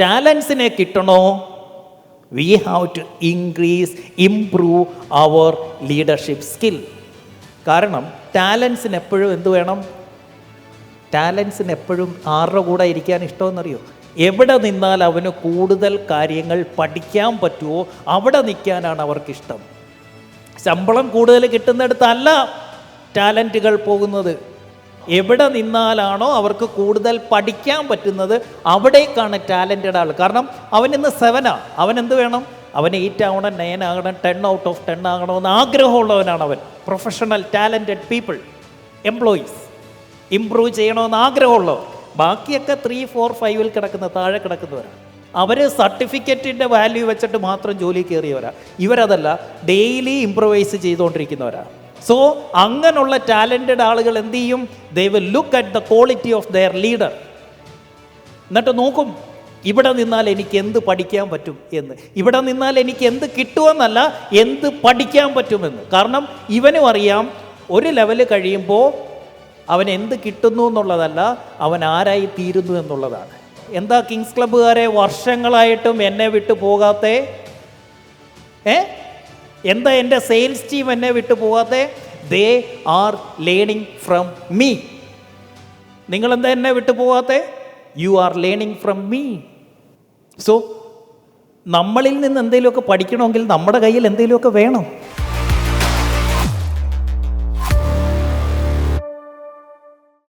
ടാലൻസിനെ കിട്ടണോ? We have to increase improve our leadership skill കാരണം ടാലൻസിന് എപ്പോഴും എന്ത് വേണം? ടാലൻസിന് എപ്പോഴും ആരുടെ കൂടെ ഇരിക്കാൻ ഇഷ്ടമെന്നറിയോ? എവിടെ നിന്നാൽ അവന് കൂടുതൽ കാര്യങ്ങൾ പഠിക്കാൻ പറ്റുമോ അവിടെ നിൽക്കാനാണ് അവർക്കിഷ്ടം. ശമ്പളം കൂടുതൽ കിട്ടുന്നിടത്തല്ല ടാലന്റുകൾ പോകുന്നത്. എവിടെ നിന്നാലാണോ അവർക്ക് കൂടുതൽ പഠിക്കാൻ പറ്റുന്നത് അവിടേക്കാണ് ടാലന്റഡ് ആൾ. കാരണം അവൻ ഇന്ന് സെവനാണ് അവൻ എന്ത് വേണം? അവൻ എയ്റ്റ് ആവണം നയൻ ആകണം ടെൻ ഔട്ട് ഓഫ് ടെൻ ആകണമെന്ന് ആഗ്രഹമുള്ളവനാണ് അവൻ professional talented people employees improve ചെയ്യണമെന്ന് ആഗ്രഹമുള്ളവർ. ബാക്കിയൊക്കെ ത്രീ ഫോർ ഫൈവിൽ കിടക്കുന്ന താഴെ കിടക്കുന്നവരാണ്. അവർ സർട്ടിഫിക്കറ്റിന്റെ വാല്യൂ വെച്ചിട്ട് മാത്രം ജോലി കയറിയവരാണ് ഇവരതല്ല ഡെയിലി ഇമ്പ്രവൈസ് ചെയ്തുകൊണ്ടിരിക്കുന്നവരാ. സോ അങ്ങനെയുള്ള ടാലന്റഡ് ആളുകൾ എന്ത് ചെയ്യും? They will look at the quality of their leader എന്നിട്ട് നോക്കും ഇവിടെ നിന്നാൽ എനിക്ക് എന്ത് പഠിക്കാൻ പറ്റും എന്ന്. ഇവിടെ നിന്നാൽ എനിക്ക് എന്ത് കിട്ടുമെന്നല്ല എന്ത് പഠിക്കാൻ പറ്റുമെന്ന്. കാരണം ഇവനും അറിയാം ഒരു ലെവൽ കഴിയുമ്പോൾ അവൻ എന്ത് കിട്ടുന്നു എന്നുള്ളതല്ല അവൻ ആരായി തീരുന്നു എന്നുള്ളതാണ്. എന്താ കിങ്സ് ക്ലബ്ബുകാരെ വർഷങ്ങളായിട്ടും എന്നെ വിട്ടു പോകാത്തേ? ഏ? എന്താ എന്റെ സെയിൽസ് ടീം എന്നെ വിട്ടു പോകാതെ they are learning from me നിങ്ങൾ എന്താ എന്നെ വിട്ടു പോകാതെ you are learning from me so നമ്മളിൽ നിന്ന് എന്തെങ്കിലുമൊക്കെ പഠിക്കണമെങ്കിൽ നമ്മുടെ കയ്യിൽ എന്തെങ്കിലുമൊക്കെ വേണം.